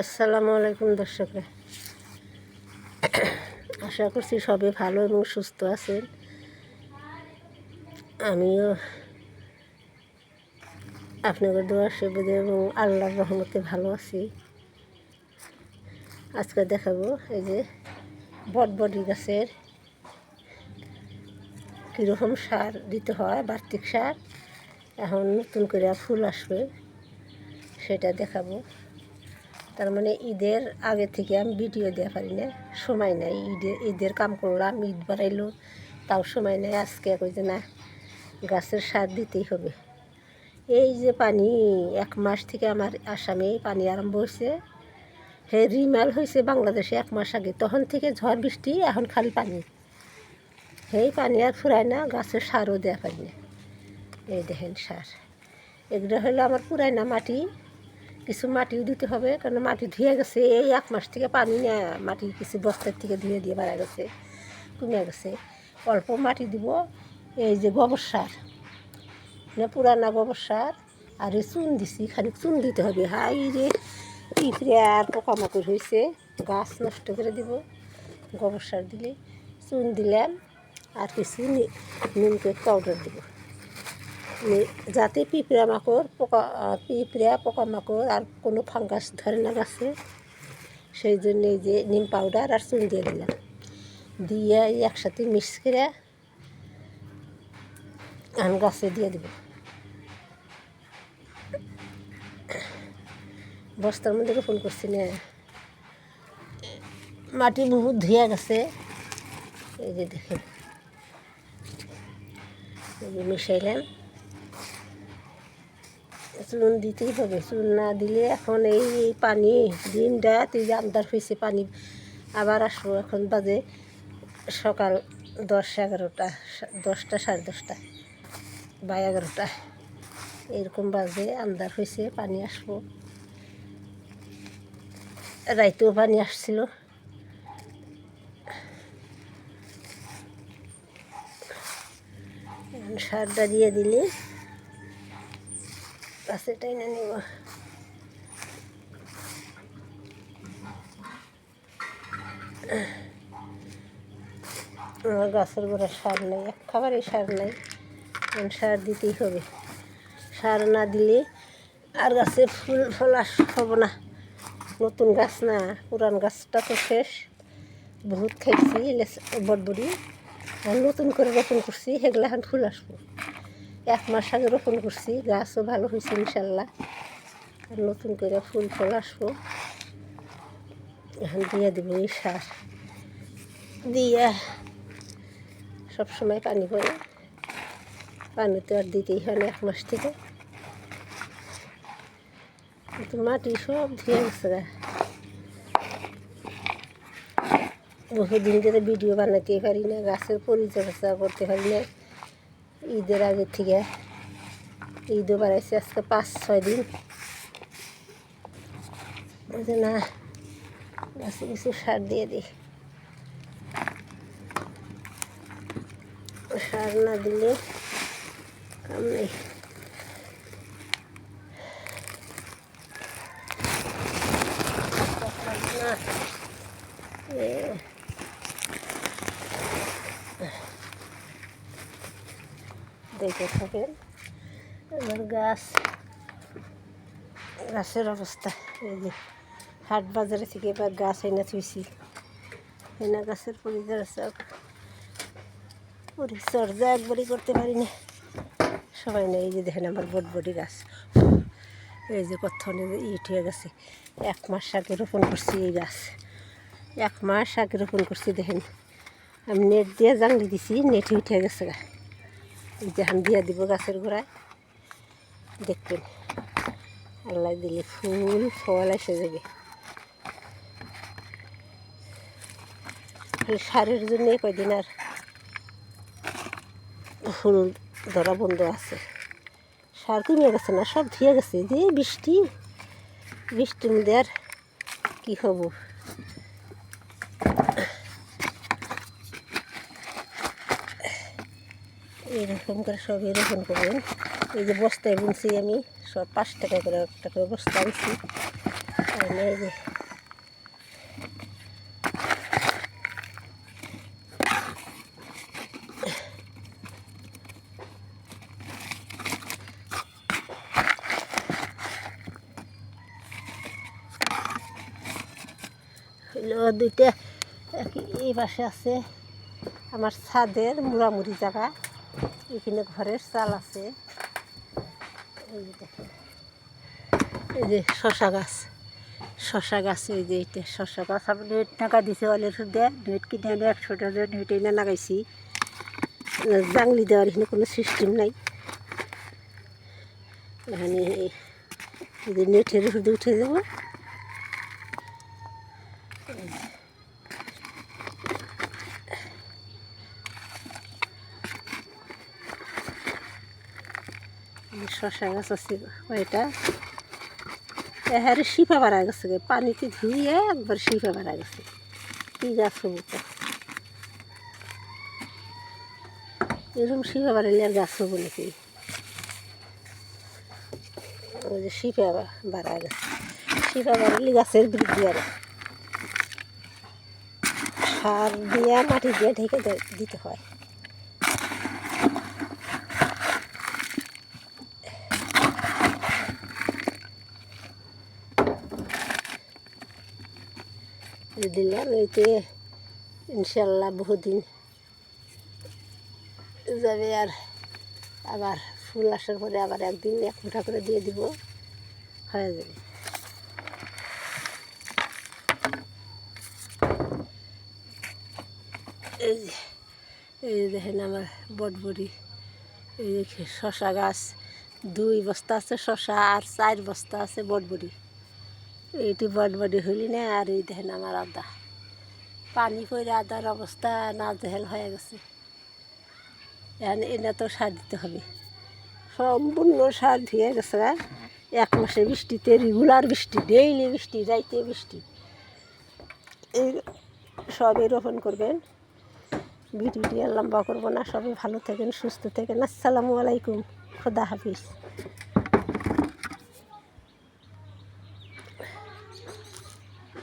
আসসালামু আলাইকুম দর্শকরা আশা করছি সবে ভালো এবং সুস্থ আছেন। আমিও আপনাদের দোয়া, সেবেদে এবং আল্লাহর রহমতে ভালো আছি। আজকে দেখাবো এই যে বটবটি গাছের কীরকম সার দিতে হয়, বার্তিক সার। এখন নতুন করে ফুল আসবে, সেটা দেখাবো। তার মানে ঈদের আগে থেকে আমি ভিডিও দেওয়া পারি না সময় নাই ঈদের ঈদের কাম করলাম, ঈদ বাড়াইলো, তাও সময় নেই, আজকে কই যে না, গাছের সার দিতেই হবে। এই যে পানি, এক মাস থেকে আমার আসামে পানি আরম্ভ হয়েছে হে রিমাল হয়েছে বাংলাদেশে এক মাস আগে, তখন থেকে ঝড় বৃষ্টি, এখন খালি পানি। এই পানি আর ফুরায় না, গাছের সারও দেওয়া পারি না এই দেখেন সার। এগুলো হলো আমার পুরায় না মাটি কিছু মাটিও দিতে হবে কারণ মাটি ধুয়ে গেছে, এই এক মাস থেকে পানি না, মাটি কিছু বস্তার থেকে ধুয়ে দিয়ে বাড়া গেছে, কমে গেছে। অল্প মাটি দিব, এই যে গোবর সার মানে পুরানা গোবর সার, আর চুন দিছি, খানিক চুন দিতে হবে। হাই রে পিঁপড়ে আর পোকামাকড় হয়েছে গাছ নষ্ট করে দিব, গোবর সার দিলে, চুন দিলাম, আর কিছু নি- নিম পাউডার দিব। নি- যাতে পিঁপড়া মাকড়, পোকা পিঁপড়া পোকামাকড় আর কোনো ফাঙ্গাস ধরে না গাছে। সেই জন্য এই যে নিম পাউডার আর চুন দিয়ে দিলাম। দিয়ে একসাথে মিক্স করে আন গাছে দিয়ে দিব। বস্তার মধ্যে রোপণ করছি না। মাটি বহুত ধুয়ে গেছে। এই যে দেখেন। মিশাইলাম। চুন দিতেই হবে, চুন না দিলে এখন এই পানি, দিন রাত এই আমদার হয়েছে পানি। আবার আসব এখন বাজে সকাল দশ এগারোটা, দশটা সাড়ে দশটা বা এগারোটা। এরকম বাজে আমদার হয়েছে পানি আসব। রাইতেও পানি আসছিল। সারটা দিয়ে দিলে গাছে টাইনে নিব। আমার গাছের গোড়া সার নেই, এক খাবারই সার নেই। সার দিতেই হবে। সার না দিলে আর গাছে ফুল, ফল আস হবে না। নতুন গাছ না, পুরান গাছটা তো শেষ। বহুত খাইছি বটবড়ি আর নতুন করে রোপণ করছি, সেগুলো এখন ফুল আসব। এক মাস আগে রোপণ করছি গাছও ভালো হয়েছে ইনশাল্লাহ। আর নতুন করে ফুল ফল আসব। এখন দিয়ে দেবো এই সার। দিয়ে সবসময় পানি পড়ে। পানি তো আর দিতেই হয় না এক মাস থেকে। কিন্তু মাটি সব ধুয়ে গেছে। বহুদিন ধরে ভিডিও বানাতে পারি না, গাছের পরিচর্যা করতে পারি না। ঈদের আগে থেকে ঈদও বাড়াইছে আজকে পাঁচ, ছয় দিন। যে না গাছে কিছু সার দিয়ে দিই। সার না দিলে কাম নেই। না। দেখে থাকেন। আমার গাছ, গাছের অবস্থা, এই যে হাট বাজারে থেকে এবার গাছ এনে থুইছি। এনে গাছের পরিচর্যা পরিচর্যা একবারই করতে পারি না সবাই নেই, এই যে দেখেন আমার বটবটি গাছ। এই যে কতক্ষণে ইট হয়ে গেছে। এক মাস আগে রোপণ করছি এই গাছ। এক মাস আগে রোপণ করছি, দেখেন। আমি নেট দিয়ে জানলি দিছি, নেট উঠে গেছে গা। এই যে আমি দিয়ে দিব গাছের গোড়ায়। দেখবেন। আল্লাহ দিলে ফুল, ফল এসে যাবে। সারের জন্য কয়দিন আর ফুল ধরা বন্ধ আছে। সার কমে গেছে না, সব ধুয়ে গেছে। যে বৃষ্টি, বৃষ্টির মধ্যে আর কী হব? এরকম করে সব এরকম করবেন এই যে বস্তায় বুনছি আমি, সব পাঁচ টাকা করে, একটা করে বস্তা আনছি। এই যে দুইটা, এই পাশে আছে আমার ছাদের মুড়ামুড়ি জায়গা। এখানে ঘরের চাল আছে। এই যে শশা গাছ। শশা গাছ, এই যে এটা শশা গাছ। আমি নেট নাগা দিছে অলের সুদে নেট কিনে এনে একশো টাকা নেট এনে লাগাইছি জাংলি দেওয়ার এখানে কোনো সিস্টেম নাই। এখানে এই যে নেটের সুদে উঠে যাব। শশা গাছ আছে কয়টা হ্যাঁ শিপা বাড়া গেছে। পানিতে ধুয়ে একবার শিপা বাড়া গেছে। কি গাছ হব এরকম শিপা বাড়ালে আর গাছ হব নাকি? ওই যে শিপা বাড়া গেছে। শিপা বাড়ালে গাছের বৃদ্ধি আর সার দিয়ে মাটি দিয়ে ঢেকে দিতে হয়। দিলাম এতে ইনশাল্লাহ বহুদিন যাবে আর আবার ফুল আসার পরে আবার একদিন এক মুঠা করে দিয়ে দিব, হয়ে যাবে। এই যে, এই দেখেন আমার বটবড়ি, এই শশা গাছ, দুই বস্তা আছে শশা আর চার বস্তা আছে বটবড়ি। এইটি বটবডি হইলি না আর এই দেখেন আমার আদা। পানি পড়ে আদার অবস্থা না জেহেল হয়ে গেছে। এখানে এটা তো সার দিতে হবে। সম্পূর্ণ সার ধুয়ে গেছে। এক মাসে বৃষ্টিতে রেগুলার বৃষ্টি, ডেইলি বৃষ্টি রাইতে বৃষ্টি। এই সবই রোপণ করবেন। ভিডিওটি আর লম্বা করব না। সবাই ভালো থাকেন, সুস্থ থাকেন। আসসালামু আলাইকুম। খোদা হাফিজ।